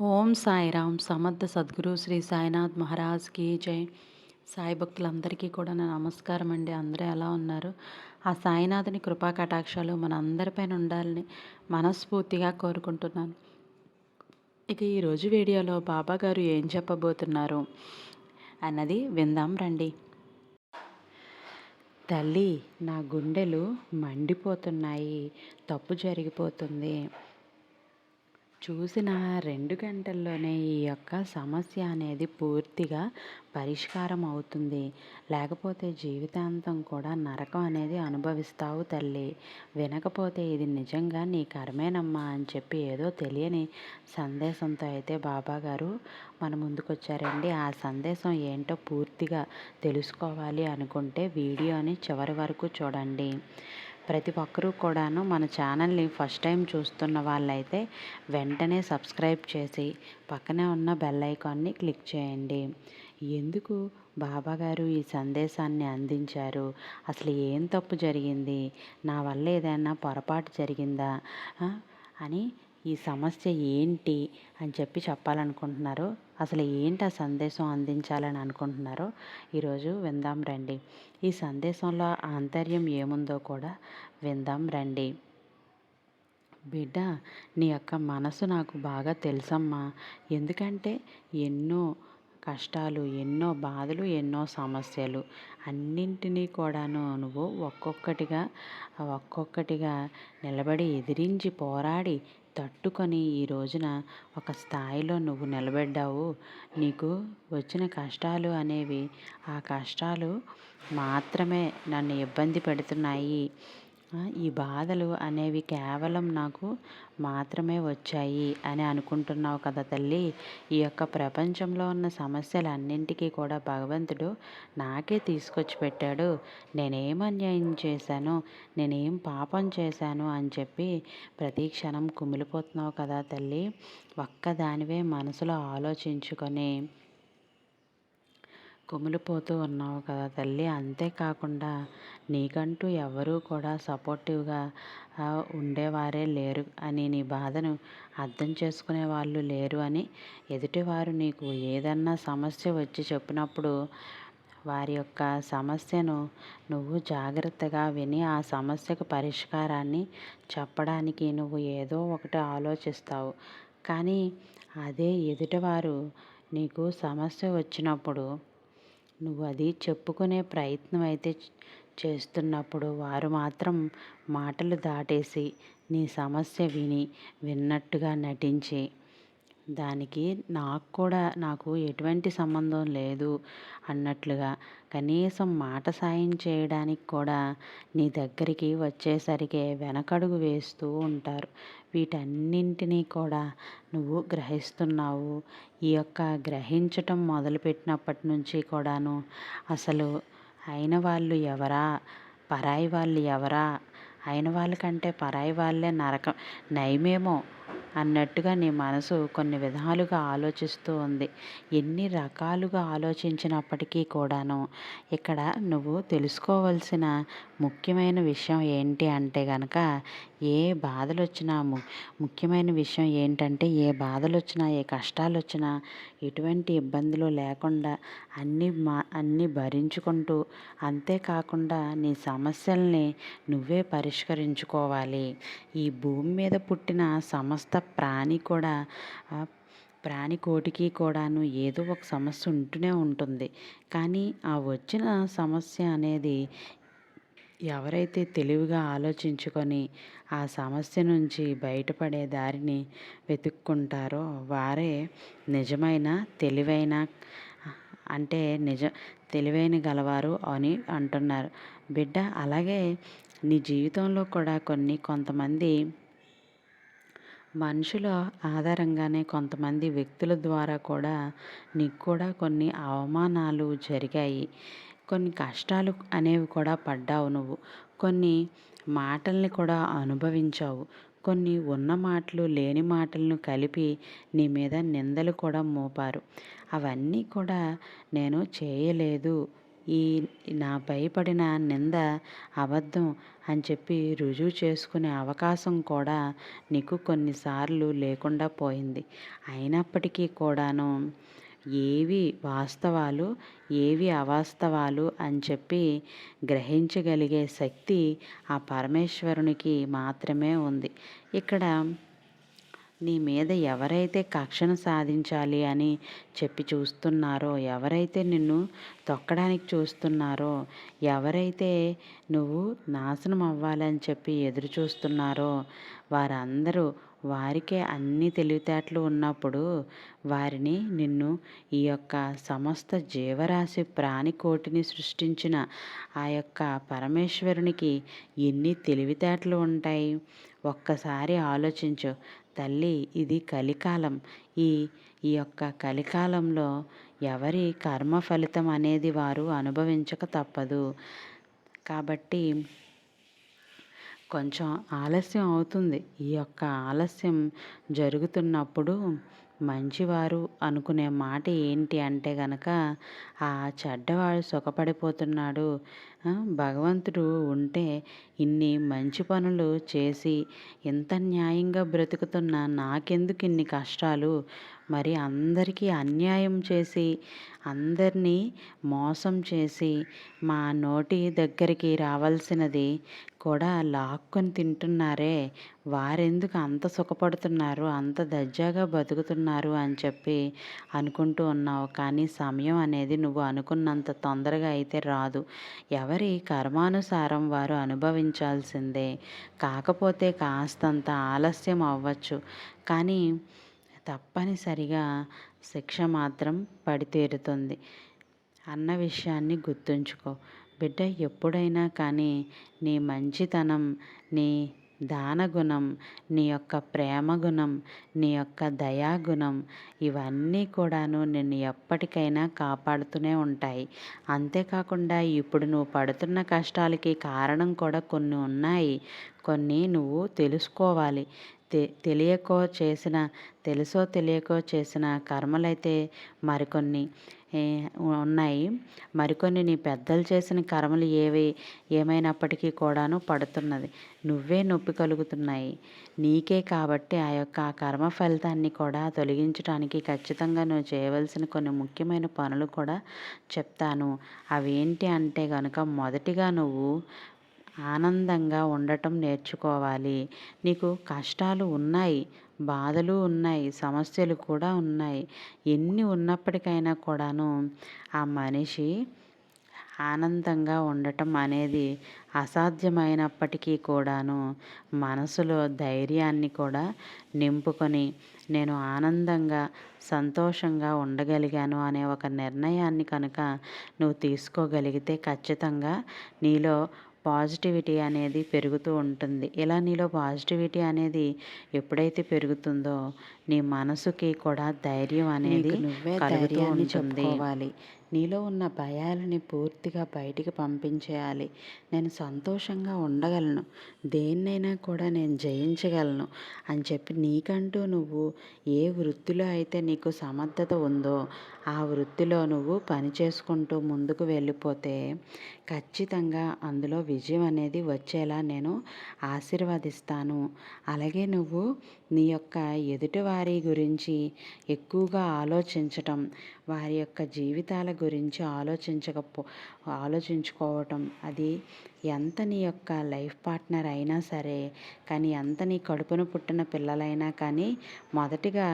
ఓం సాయిరామ్ సమర్థ సద్గురు శ్రీ సాయినాథ్ మహారాజ్కి జై. సాయి భక్తులందరికీ కూడా నా నమస్కారం అండి. అందరూ ఎలా ఉన్నారు? ఆ సాయినాథుని కృపా కటాక్షాలు మన అందరిపైన ఉండాలని మనస్ఫూర్తిగా కోరుకుంటున్నాను. ఇక ఈరోజు వీడియోలో బాబా గారు ఏం చెప్పబోతున్నారు అన్నది విందాం రండి. తల్లి నా గుండెలు మండిపోతున్నాయి. తప్పు జరిగిపోతుంది. చూసిన రెండు గంటల్లోనే ఈ యొక్క సమస్య అనేది పూర్తిగా పరిష్కారం అవుతుంది. లేకపోతే జీవితాంతం కూడా నరకం అనేది అనుభవిస్తావు తల్లి. వినకపోతే ఇది నిజంగా నీ కర్మేనమ్మా అని చెప్పి ఏదో తెలియని సందేశంతో అయితే బాబా గారు మన ముందుకొచ్చారండి. ఆ సందేశం ఏంటో పూర్తిగా తెలుసుకోవాలి అనుకుంటే వీడియోని చివరి వరకు చూడండి. ప్రతి ఒక్కరూ కూడాను మన ఛానల్ని ఫస్ట్ టైం చూస్తున్న వాళ్ళైతే వెంటనే సబ్స్క్రైబ్ చేసి పక్కనే ఉన్న బెల్ ఐకాన్ని క్లిక్ చేయండి. ఎందుకు? బాబాగారు ఈ సందేశాన్ని అందించారు. అసలు ఏం తప్పు జరిగింది? నా వల్ల ఏదైనా పొరపాటు జరిగిందా? అని ఈ సమస్య ఏంటి అని చెప్పి చెప్పాలనుకుంటున్నారో. అసలు ఏంటి ఆ సందేశం అందించాలని అనుకుంటున్నారో ఈరోజు విందాం రండి. ఈ సందేశంలో ఆంతర్యం ఏముందో కూడా విందాం రండి. బిడ్డ నీ యొక్క మనసు నాకు బాగా తెలుసమ్మా. ఎందుకంటే ఎన్నో కష్టాలు ఎన్నో బాధలు ఎన్నో సమస్యలు అన్నింటినీ కూడాను నువ్వు ఒక్కొక్కటిగా ఒక్కొక్కటిగా నిలబడి ఎదిరించి పోరాడి తట్టుకొని ఈ రోజున ఒక స్థాయిలో నువ్వు నిలబడ్డావు. నీకు వచ్చిన కష్టాలు అనేవి ఆ కష్టాలు మాత్రమే నన్ను ఇబ్బంది పెడుతున్నాయి. ఈ బాధలు అనేవి కేవలం నాకు మాత్రమే వచ్చాయి అని అనుకుంటున్నావు కదా తల్లి. ఈ యొక్క ప్రపంచంలో ఉన్న సమస్యలన్నింటికీ కూడా భగవంతుడు నాకే తీసుకొచ్చి పెట్టాడు. నేనేం అన్యాయం చేశాను? నేనేం పాపం చేశాను అని చెప్పి ప్రతి క్షణం కుమిలిపోతున్నావు కదా తల్లి. ఒక్కదానివే మనసులో ఆలోచించుకొని కుమిలిపోతూ ఉన్నావు కదా తల్లి. అంతేకాకుండా నీకంటూ ఎవరూ కూడా సపోర్టివ్గా ఉండేవారే లేరు అని నీ బాధను అర్థం చేసుకునే వాళ్ళు లేరు అని ఎదుటివారు నీకు ఏదన్నా సమస్య వచ్చి చెప్పినప్పుడు వారి యొక్క సమస్యను నువ్వు జాగ్రత్తగా విని ఆ సమస్యకు పరిష్కారాన్ని చెప్పడానికి నువ్వు ఏదో ఒకటి ఆలోచిస్తావు. కానీ అదే ఎదుటివారు నీకు సమస్య వచ్చినప్పుడు నువ్వు అది చెప్పుకునే ప్రయత్నం అయితే చేస్తున్నప్పుడు వారు మాత్రం మాటలు దాటేసి నీ సమస్య విని విన్నట్టుగా నటించి దానికి నాకు కూడా నాకు ఎటువంటి సంబంధం లేదు అన్నట్లుగా. కనీసం మాట సాయం చేయడానికి కూడా నీ దగ్గరికి వచ్చేసరికి వెనకడుగు వేస్తూ ఉంటారు. వీటన్నింటినీ కూడా నువ్వు గ్రహిస్తున్నావు. ఈ యొక్క గ్రహించటం మొదలుపెట్టినప్పటి నుంచి కూడాను అసలు అయిన వాళ్ళు ఎవరా? పరాయి వాళ్ళు ఎవరా? అయిన వాళ్ళకంటే పరాయి వాళ్ళే నరకం. నయమేమో? అన్నట్టుగా నీ మనసు కొన్ని విధాలుగా ఆలోచిస్తూ ఉంది. ఎన్ని రకాలుగా ఆలోచించినప్పటికీ కూడాను ఇక్కడ నువ్వు తెలుసుకోవలసిన ముఖ్యమైన విషయం ఏంటి అంటే కనుక ఏ బాధలు వచ్చినా ముఖ్యమైన విషయం ఏంటంటే ఏ బాధలు వచ్చినా ఏ కష్టాలు వచ్చినా ఎటువంటి ఇబ్బందులు లేకుండా అన్నీ మా అన్నీ భరించుకుంటూ అంతేకాకుండా నీ సమస్యల్ని నువ్వే పరిష్కరించుకోవాలి. ఈ భూమి మీద పుట్టిన సమస్త ప్రాణి కూడా ప్రాణికోటికి కూడాను ఏదో ఒక సమస్య ఉంటూనే ఉంటుంది. కానీ ఆ వచ్చిన సమస్య అనేది ఎవరైతే తెలివిగా ఆలోచించుకొని ఆ సమస్య నుంచి బయటపడే దారిని వెతుక్కుంటారో వారే నిజమైన తెలివైన అంటే నిజ తెలివైన గలవారు అని అంటున్నారు. బిడ్డ అలాగే నీ జీవితంలో కూడా కొన్ని కొంతమంది మనుషుల ఆధారంగానే కొంతమంది వ్యక్తుల ద్వారా కూడా నీకు కూడా కొన్ని అవమానాలు జరిగాయి. కొన్ని కష్టాలు అనేవి కూడా పడ్డావు నువ్వు. కొన్ని మాటల్ని కూడా అనుభవించావు. కొన్ని ఉన్న మాటలు లేని మాటలను కలిపి నీ మీద నిందలు కూడా మోపారు. అవన్నీ కూడా నేను చేయలేదు. ఈ నా భయపడిన నింద అబద్ధం అని చెప్పి రుజువు చేసుకునే అవకాశం కూడా నీకు కొన్నిసార్లు లేకుండా పోయింది. అయినప్పటికీ కూడాను ఏవి వాస్తవాలు ఏవి అవాస్తవాలు అని చెప్పి గ్రహించగలిగే శక్తి ఆ పరమేశ్వరునికి మాత్రమే ఉంది. ఇక్కడ నీ మీద ఎవరైతే కక్షను సాధించాలి అని చెప్పి చూస్తున్నారో ఎవరైతే నిన్ను తొక్కడానికి చూస్తున్నారో ఎవరైతే నువ్వు నాశనం అవ్వాలని చెప్పి ఎదురు చూస్తున్నారో వారందరూ వారికే అన్ని తెలివితేటలు ఉన్నప్పుడు వారిని నిన్ను ఈ యొక్క సమస్త జీవరాశి ప్రాణికోటిని సృష్టించిన ఆ యొక్క పరమేశ్వరునికి ఎన్ని తెలివితేటలు ఉంటాయి? ఒక్కసారి ఆలోచించు. తల్లి ఇది కలికాలం. ఈ ఈ యొక్క కలికాలంలో ఎవరి కర్మ ఫలితం అనేది వారు అనుభవించక తప్పదు. కాబట్టి కొంచెం ఆలస్యం అవుతుంది. ఈ యొక్క ఆలస్యం జరుగుతున్నప్పుడు మంచివారు అనుకునే మాట ఏంటి అంటే గనక ఆ చెడ్డవాడు సుఖపడిపోతున్నాడు. భగవంతుడు ఉంటే ఇన్ని మంచి పనులు చేసి ఇంత న్యాయంగా బ్రతుకుతున్న నాకెందుకు ఇన్ని కష్టాలు? మరి అందరికీ అన్యాయం చేసి అందరినీ మోసం చేసి మా నోటి దగ్గరికి రావాల్సినది కూడా లాక్కొని తింటున్నారే. వారెందుకు అంత సుఖపడుతున్నారు అంత దర్జాగా బతుకుతున్నారు అని చెప్పి అనుకుంటూ ఉన్నావు. కానీ సమయం అనేది నువ్వు అనుకున్నంత తొందరగా అయితే రాదు. ఎవరి కర్మానుసారం వారు అనుభవించాల్సిందే. కాకపోతే కాస్తంత ఆలస్యం అవ్వచ్చు. కానీ తప్పనిసరిగా శిక్ష మాత్రం పడితీరుతుంది. అన్న విషయాన్ని గుర్తుంచుకో. బిడ్డ ఎప్పుడైనా కానీ నీ మంచితనం నీ దానగుణం నీ యొక్క ప్రేమ గుణం నీ యొక్క దయాగుణం ఇవన్నీ కూడాను నిన్ను ఎప్పటికైనా కాపాడుతూనే ఉంటాయి. అంతేకాకుండా ఇప్పుడు నువ్వు పడుతున్న కష్టాలకి కారణం కూడా కొన్ని ఉన్నాయి. కొన్ని నువ్వు తెలుసుకోవాలి. తె తెలియకో చేసిన తెలుసో తెలియకో చేసిన కర్మలైతే మరికొన్ని. ఉన్నాయి. మరికొన్ని నీ పెద్దలు చేసిన కర్మలు ఏవి? ఏమైనప్పటికీ కూడాను పడుతున్నది. నువ్వే నొప్పి కలుగుతున్నాయి. నీకే కాబట్టి ఆ యొక్క ఆ కర్మ ఫలితాన్ని కూడా తొలగించడానికి ఖచ్చితంగా నువ్వు చేయవలసిన కొన్ని ముఖ్యమైన పనులు కూడా చెప్తాను. అవి ఏంటి అంటే కనుక మొదటిగా నువ్వు ఆనందంగా ఉండటం నేర్చుకోవాలి. నీకు కష్టాలు ఉన్నాయి. బాధలు ఉన్నాయి సమస్యలు కూడా ఉన్నాయి. ఎన్ని ఉన్నప్పటికైనా కూడాను ఆ మనిషి ఆనందంగా ఉండటం అనేది అసాధ్యమైనప్పటికీ కూడాను మనసులో ధైర్యాన్ని కూడా నింపుకొని నేను ఆనందంగా సంతోషంగా ఉండగలిగాను అనే ఒక నిర్ణయాన్ని కనుక నువ్వు తీసుకోగలిగితే ఖచ్చితంగా నీలో పాజిటివిటీ అనేది పెరుగుతూ ఉంటుంది. ఇలా నీలో పాజిటివిటీ అనేది ఎప్పుడైతే పెరుగుతుందో నీ మనసుకి కూడా ధైర్యం అనేది ధైర్యాన్ని చెప్పుకోవాలి. నీలో ఉన్న భయాలని పూర్తిగా బయటికి పంపించేయాలి. నేను సంతోషంగా ఉండగలను. దేన్నైనా కూడా నేను జయించగలను అని చెప్పి నీకంటూ నువ్వు ఏ వృత్తిలో అయితే నీకు సమర్థత ఉందో ఆ వృత్తిలో నువ్వు పని చేసుకుంటూ ముందుకు వెళ్ళిపోతే ఖచ్చితంగా అందులో విజయం అనేది వచ్చేలా నేను ఆశీర్వదిస్తాను. అలాగే నువ్వు నీ యొక్క ఎదుటివారి గురించి ఎక్కువగా ఆలోచించటం వారి యొక్క జీవితాల గురించి ఆలోచించకపో ఆలోచించుకోవటం అది ఎంత నీ యొక్క లైఫ్ పార్ట్నర్ అయినా సరే కానీ ఎంత నీ కడుపున పుట్టిన పిల్లలైనా కానీ మొదటిగా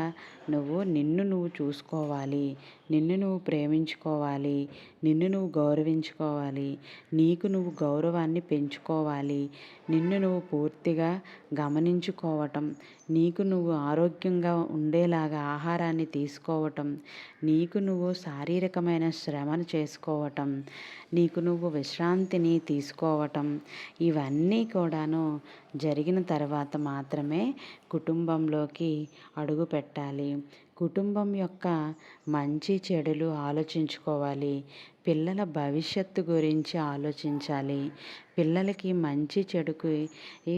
నువ్వు నిన్ను నువ్వు చూసుకోవాలి నిన్ను నువ్వు ప్రేమించుకోవాలి నిన్ను నువ్వు గౌరవించుకోవాలి నీకు నువ్వు గౌరవాన్ని పెంచుకోవాలి నిన్ను నువ్వు పూర్తిగా గమనించుకోవటం నీకు నువ్వు ఆరోగ్యంగా ఉండేలాగా ఆహారాన్ని తీసుకోవటం నీకు నువ్వు శారీరకమైన శ్రమను చేసుకోవటం నీకు నువ్వు విశ్రాంతిని చేసుకోవటం ఇవన్నీ కూడాను జరిగిన తర్వాత మాత్రమే కుటుంబంలోకి అడుగు పెట్టాలి. కుటుంబం యొక్క మంచి చెడులు ఆలోచించుకోవాలి. పిల్లల భవిష్యత్తు గురించి ఆలోచించాలి. పిల్లలకి మంచి చెడుకు ఈ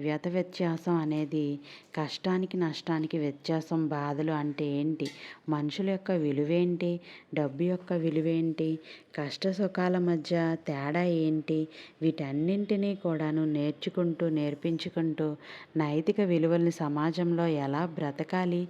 వ్యత వ్యత్యాసం అనేది కష్టానికి నష్టానికి వ్యత్యాసం బాధలు అంటే ఏంటి? మనుషుల యొక్క విలువేంటి? డబ్బు యొక్క విలువేంటి? కష్ట సుఖాల మధ్య తేడా ఏంటి? వీటన్నింటినీ కూడాను నేర్చుకుంటూ నేర్పించుకుంటూ నైతిక విలువల్ని సమాజంలో ఎలా బ్రతకాలి?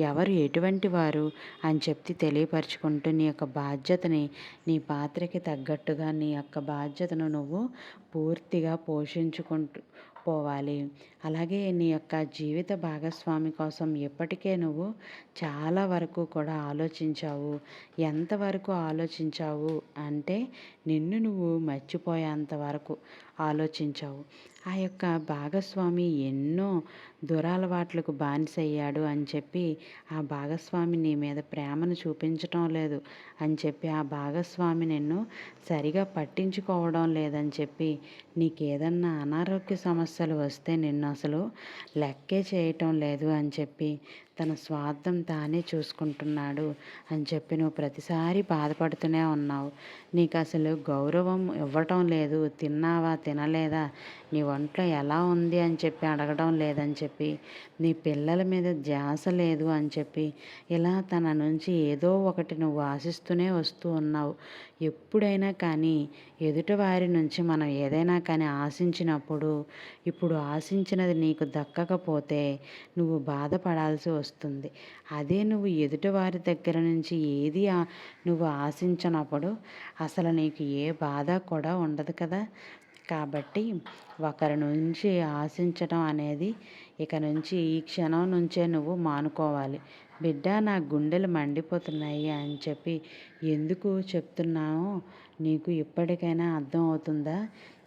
ఎవరు ఎటువంటి వారు? అని చెప్పి తెలియపరచుకుంటూ నీ యొక్క బాధ్యతని నీ పాత్రకి తగ్గట్టుగా నీ యొక్క బాధ్యతను నువ్వు పూర్తిగా పోషించుకుంటూ పోవాలి. అలాగే నీ యొక్క జీవిత భాగస్వామి కోసం ఇప్పటికే నువ్వు చాలా వరకు కూడా ఆలోచించావు. ఎంతవరకు ఆలోచించావు అంటే నిన్ను నువ్వు మర్చిపోయేంత వరకు. ఆలోచించావు. ఆ యొక్క భాగస్వామి ఎన్నో దురలవాట్లకు బానిసయ్యాడు అని చెప్పి ఆ భాగస్వామి నీ మీద ప్రేమను చూపించటం లేదు అని చెప్పి ఆ భాగస్వామి నిన్ను సరిగా పట్టించుకోవడం లేదని చెప్పి నీకు ఏదన్నా అనారోగ్య సమస్యలు వస్తే నిన్ను అసలు లెక్కే చేయటం లేదు అని చెప్పి తన స్వార్థం తానే చూసుకుంటున్నాడు అని చెప్పి నువ్వు ప్రతిసారి బాధపడుతూనే ఉన్నావు. నీకు అసలు గౌరవం ఇవ్వటం లేదు. తిన్నావా? తినలేదా? నీ ఒంట్లో ఎలా ఉంది అని చెప్పి అడగడం లేదని చెప్పి నీ పిల్లల మీద ధ్యాస లేదు అని చెప్పి ఇలా తన నుంచి ఏదో ఒకటి నువ్వు ఆశిస్తూనే వస్తూ ఉన్నావు. ఎప్పుడైనా కానీ ఎదుటివారి నుంచి మనం ఏదైనా కానీ ఆశించినప్పుడు ఇప్పుడు ఆశించినది నీకు దక్కకపోతే నువ్వు బాధపడాల్సి వస్తుంది. అదే నువ్వు ఎదుటివారి దగ్గర నుంచి ఏది నువ్వు ఆశించినప్పుడు అసలు నీకు ఏ బాధ కూడా ఉండదు కదా. కాబట్టి ఒకరి నుంచి ఆశించడం అనేది ఇక నుంచి ఈ క్షణం నుంచే నువ్వు మానుకోవాలి. బిడ్డ నా గుండెలు మండిపోతున్నాయి అని చెప్పి ఎందుకు చెప్తున్నావో నీకు ఇప్పటికైనా అర్థం అవుతుందా?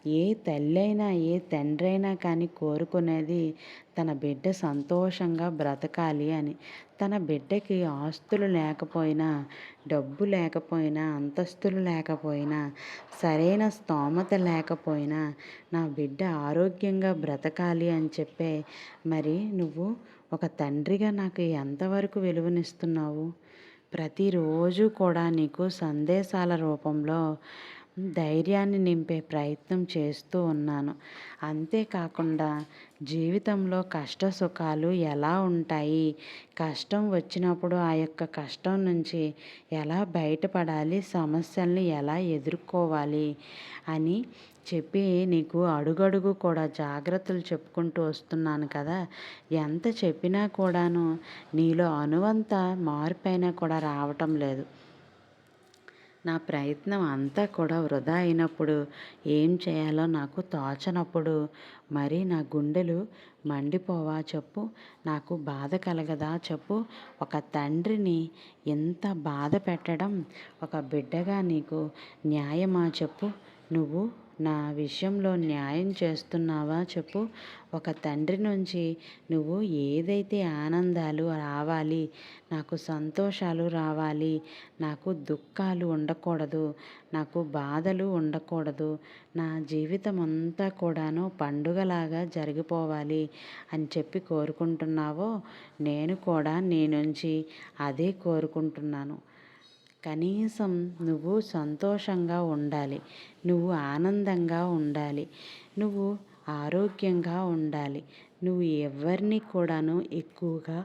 ఏ తల్లైనా ఏ తండ్రైనా కానీ కోరుకునేది తన బిడ్డ సంతోషంగా బ్రతకాలి అని. తన బిడ్డకి ఆస్తులు లేకపోయినా డబ్బు లేకపోయినా అంతస్తులు లేకపోయినా సరైన స్తోమత లేకపోయినా నా బిడ్డ ఆరోగ్యంగా బ్రతకాలి అని చెప్పే మరి నువ్వు ఒక తండ్రిగా నాకు ఎంతవరకు విలువనిస్తున్నావు? ప్రతిరోజు కూడా నీకు సందేశాల రూపంలో ధైర్యాన్ని నింపే ప్రయత్నం చేస్తూ ఉన్నాను. అంతేకాకుండా జీవితంలో కష్ట సుఖాలు ఎలా ఉంటాయి? కష్టం వచ్చినప్పుడు ఆ యొక్క కష్టం నుంచి ఎలా బయటపడాలి? సమస్యల్ని ఎలా ఎదుర్కోవాలి? అని చెప్పి నీకు అడుగడుగు కూడా జాగ్రత్తలు చెప్పుకుంటూ వస్తున్నాను కదా. ఎంత చెప్పినా కూడాను నీలో అనువంత మార్పైనా కూడా రావటం లేదు. నా ప్రయత్నం అంతా కూడా వృధా అయినప్పుడు ఏం చేయాలో నాకు తోచనప్పుడు మరి నా గుండెలు మండిపోవా చెప్పు నాకు బాధ కలగదా చెప్పు. ఒక తండ్రిని ఎంత బాధ పెట్టడం ఒక బిడ్డగా నీకు న్యాయమా చెప్పు. నువ్వు నా విషయంలో న్యాయం చేస్తున్నావా చెప్పు. ఒక తండ్రి నుంచి నువ్వు ఏదైతే ఆనందాలు రావాలి నాకు సంతోషాలు రావాలి నాకు దుఃఖాలు ఉండకూడదు నాకు బాధలు ఉండకూడదు నా జీవితం అంతా కూడాను పండుగలాగా జరిగిపోవాలి అని చెప్పి కోరుకుంటున్నావో నేను కూడా నీ నుంచి అదే కోరుకుంటున్నాను. కనీసం నువ్వు సంతోషంగా ఉండాలి. నువ్వు ఆనందంగా ఉండాలి. నువ్వు ఆరోగ్యంగా ఉండాలి. నువ్వు ఎవరిని కూడాను ఎక్కువగా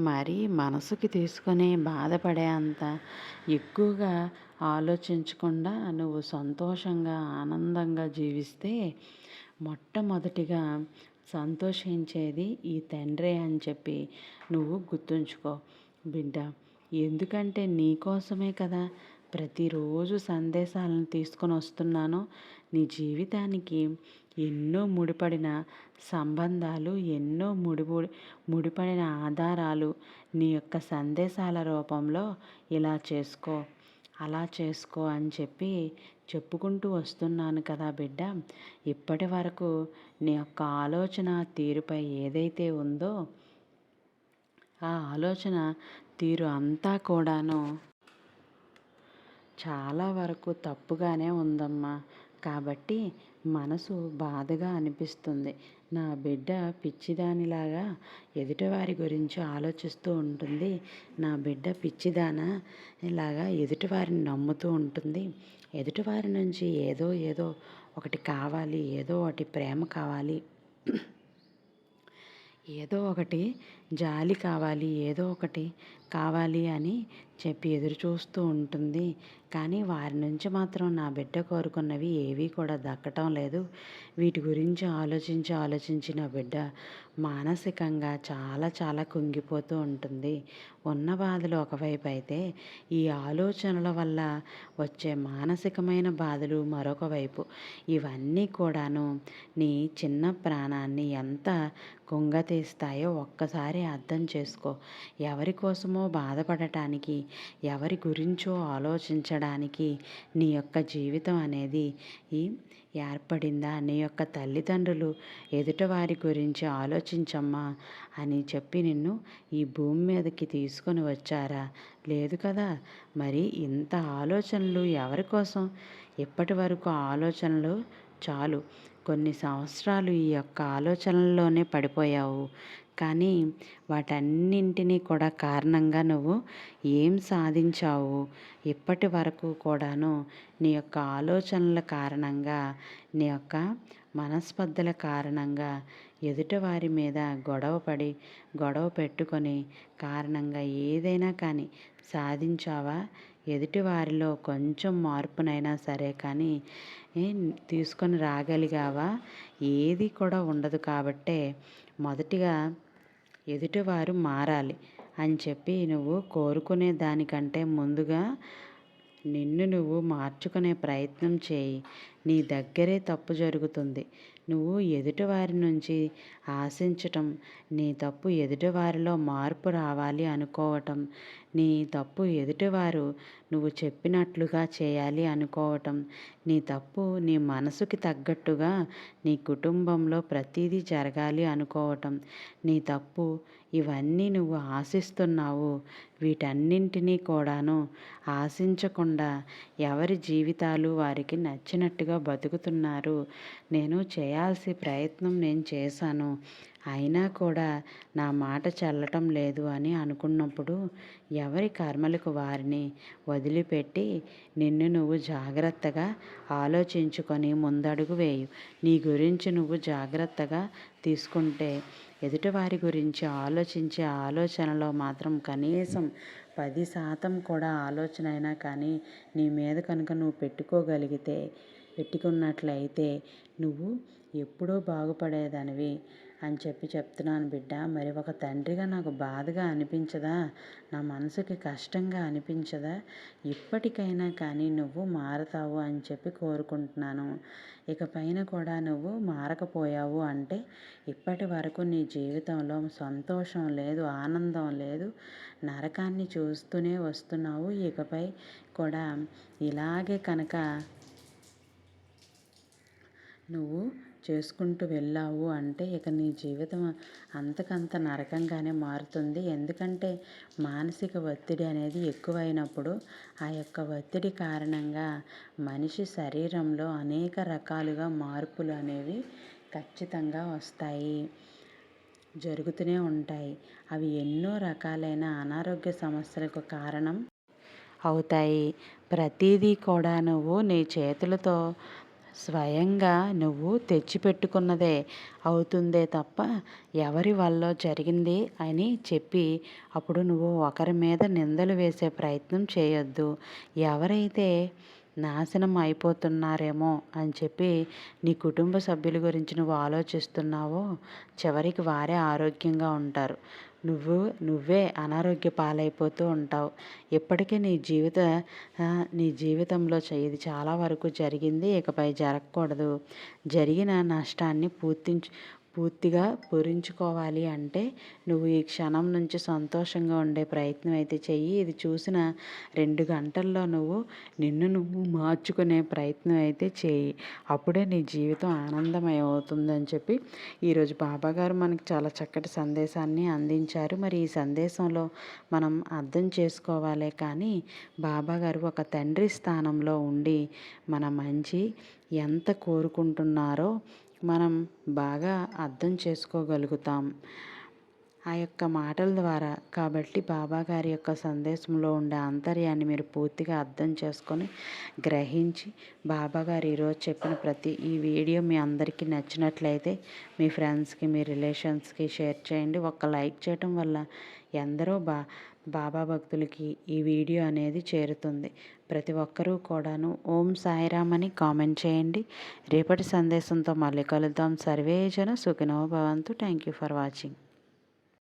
మరి మనసుకి తీసుకొని బాధపడే అంత ఎక్కువగా ఆలోచించకుండా నువ్వు సంతోషంగా ఆనందంగా జీవిస్తే మొట్టమొదటిగా సంతోషించేది ఈ తండ్రే అని చెప్పి నువ్వు గుర్తుంచుకో. బిడ్డ ఎందుకంటే నీకోసమే కదా ప్రతిరోజు సందేశాలను తీసుకొని వస్తున్నాను? నీ జీవితానికి ఎన్నో ముడిపడిన సంబంధాలు ఎన్నో ముడిపడి ముడిపడిన ఆధారాలు నీ యొక్క సందేశాల రూపంలో ఇలా చేసుకో అలా చేసుకో అని చెప్పి చెప్పుకుంటూ వస్తున్నాను కదా బిడ్డ. ఇప్పటి వరకు నీ యొక్క ఆలోచన తీరుపై ఏదైతే ఉందో ఆ ఆలోచన తీరు అంతా కూడాను చాలా వరకు తప్పుగానే ఉందమ్మా. కాబట్టి మనసు బాధగా అనిపిస్తుంది. నా బిడ్డ పిచ్చిదానిలాగా ఎదుటివారి గురించి ఆలోచిస్తూ ఉంటుంది. నా బిడ్డ పిచ్చిదాన ఇలాగా ఎదుటివారిని నమ్ముతూ ఉంటుంది. ఎదుటివారి నుంచి ఏదో ఏదో ఒకటి కావాలి ఏదో ఒకటి ప్రేమ కావాలి ఏదో ఒకటి జాలి కావాలి ఏదో ఒకటి కావాలి అని చెప్పి ఎదురు చూస్తూ ఉంటుంది. కానీ వారి నుంచి మాత్రం నా బిడ్డ కోరుకున్నవి ఏవీ కూడా దక్కటం లేదు. వీటి గురించి ఆలోచించి ఆలోచించి నా బిడ్డ మానసికంగా చాలా చాలా కుంగిపోతూ ఉంటుంది. ఉన్న బాధలు ఒకవైపు అయితే ఈ ఆలోచనల వల్ల వచ్చే మానసికమైన బాధలు మరొక వైపు. ఇవన్నీ కూడాను నీ చిన్న ప్రాణాన్ని ఎంత కుంగతీస్తాయో ఒక్కసారి అర్థం చేసుకో. ఎవరి కోసమో బాధపడటానికి ఎవరి గురించో ఆలోచించడానికి నీ యొక్క జీవితం అనేది ఈ ఏర్పడిందా? నీ యొక్క తల్లిదండ్రులు ఎదుటివారి గురించి ఆలోచించమ్మా అని చెప్పి నిన్ను ఈ భూమి మీదకి తీసుకొని వచ్చారా? లేదు కదా? మరి ఇంత ఆలోచనలు ఎవరి కోసం? ఇప్పటి వరకు ఆలోచనలు చాలు. కొన్ని సంవత్సరాలు ఈ యొక్క ఆలోచనల్లోనే పడిపోయావు. కానీ వాటన్నింటినీ కూడా కారణంగా నువ్వు ఏం సాధించావు? ఇప్పటి వరకు కూడాను నీ యొక్క ఆలోచనల కారణంగా నీ యొక్క మనస్పర్ధల కారణంగా ఎదుటివారి మీద గొడవపడి గొడవ పెట్టుకొని కారణంగా ఏదైనా కానీ సాధించావా? ఎదుటివారిలో కొంచెం మార్పునైనా సరే కానీ తీసుకొని రాగలిగావా? ఏది కూడా ఉండదు కాబట్టే మొదటిగా ఎదుటివారు మారాలి అని చెప్పి నువ్వు కోరుకునే దానికంటే ముందుగా నిన్ను నువ్వు మార్చుకునే ప్రయత్నం చేయి. నీ దగ్గరే తప్పు జరుగుతుంది. నువ్వు ఎదుటివారి నుంచి ఆశించటం నీ తప్పు ఎదుటివారిలో మార్పు రావాలి అనుకోవటం నీ తప్పు ఎదుటివారు నువ్వు చెప్పినట్లుగా చేయాలి అనుకోవటం. నీ తప్పు నీ మనసుకి తగ్గట్టుగా నీ కుటుంబంలో ప్రతిదీ జరగాలి అనుకోవటం. నీ తప్పు ఇవన్నీ నువ్వు ఆశిస్తున్నావు. వీటన్నింటినీ కూడాను ఆశించకుండా ఎవరి జీవితాలు వారికి నచ్చినట్టుగా బతుకుతున్నారు. నేను చేయాల్సి ప్రయత్నం నేను చేశాను. అయినా కూడా నా మాట చెల్లటం లేదు అని అనుకున్నప్పుడు ఎవరి కర్మలకు వారిని వదిలిపెట్టి నిన్ను నువ్వు జాగ్రత్తగా ఆలోచించుకొని ముందడుగు వేయు. నీ గురించి నువ్వు జాగ్రత్తగా తీసుకుంటే ఎదుటివారి గురించి ఆలోచించే ఆలోచనలో మాత్రం కనీసం పది శాతం కూడా ఆలోచన అయినా కానీ నీ మీద కనుక నువ్వు పెట్టుకోగలిగితే పెట్టుకున్నట్లయితే నువ్వు ఎప్పుడూ బాగుపడేదానివి. అని చెప్పి చెప్తున్నాను బిడ్డ. మరి ఒక తండ్రిగా నాకు బాధగా అనిపించదా? నా మనసుకి కష్టంగా అనిపించదా? ఇప్పటికైనా కానీ నువ్వు మారతావు అని చెప్పి కోరుకుంటున్నాను. ఇక పైన కూడా నువ్వు మారకపోయావు అంటే ఇప్పటి వరకు నీ జీవితంలో సంతోషం లేదు ఆనందం లేదు. నరకాన్ని చూస్తూనే వస్తున్నావు. ఇకపై కూడా ఇలాగే కనుక నువ్వు చేసుకుంటూ వెళ్ళావు అంటే ఇక నీ జీవితం అంతకంత నరకంగానే మారుతుంది. ఎందుకంటే మానసిక ఒత్తిడి అనేది ఎక్కువైనప్పుడు ఆ యొక్క ఒత్తిడి కారణంగా మనిషి శరీరంలో అనేక రకాలుగా మార్పులు అనేవి ఖచ్చితంగా వస్తాయి జరుగుతూనే ఉంటాయి. అవి ఎన్నో రకాలైన అనారోగ్య సమస్యలకు కారణం అవుతాయి. ప్రతిదీ కూడా నువ్వు నీ చేతులతో స్వయంగా నువ్వు తెచ్చిపెట్టుకున్నదే అవుతుందే తప్ప ఎవరి వల్ల జరిగింది అని చెప్పి అప్పుడు నువ్వు ఒకరి మీద నిందలు వేసే ప్రయత్నం చేయొద్దు. ఎవరైతే నాశనం అయిపోతున్నారేమో అని చెప్పి నీ కుటుంబ సభ్యుల గురించి నువ్వు ఆలోచిస్తున్నావో చివరికి వారే ఆరోగ్యంగా ఉంటారు. నువ్వు నువ్వే అనారోగ్య పాలైపోతూ ఉంటావు. ఇప్పటికే నీ జీవిత నీ జీవితంలో ఇది చాలా వరకు జరిగింది ఇకపై జరగకూడదు. జరిగిన నష్టాన్ని పూర్తించు పూర్తిగా పూరించుకోవాలి అంటే నువ్వు ఈ క్షణం నుంచి సంతోషంగా ఉండే ప్రయత్నం అయితే చెయ్యి. ఇది చూసిన రెండు గంటల్లో నువ్వు నిన్ను నువ్వు మార్చుకునే ప్రయత్నం అయితే చేయి అప్పుడే నీ జీవితం ఆనందమయం అవుతుందని చెప్పి ఈరోజు బాబాగారు మనకి చాలా చక్కటి సందేశాన్ని అందించారు. మరి ఈ సందేశంలో మనం అర్థం చేసుకోవాలే కానీ బాబాగారు ఒక తండ్రి స్థానంలో ఉండి మన మంచి ఎంత కోరుకుంటున్నారో మనం బాగా అర్థం చేసుకోగలుగుతాం. ఆ యొక్క మాటల ద్వారా కాబట్టి బాబా గారి యొక్క సందేశంలో ఉండే ఆంతర్యాన్ని మీరు పూర్తిగా అర్థం చేసుకొని గ్రహించి బాబా గారు ఈరోజు చెప్పిన ప్రతి ఈ వీడియో మీ అందరికీ నచ్చినట్లయితే మీ ఫ్రెండ్స్కి మీ రిలేషన్స్కి షేర్ చేయండి. ఒక లైక్ చేయటం వల్ల ఎందరో బా బాబా భక్తులకి ఈ వీడియో అనేది చేరుతుంది. ప్రతి ఒక్కరూ కూడాను ఓం సాయిరామ్ అని కామెంట్ చేయండి. రేపటి సందేశంతో మళ్ళీ కలుద్దాం. సర్వేజన సుఖినో భవంతు. Thank you for watching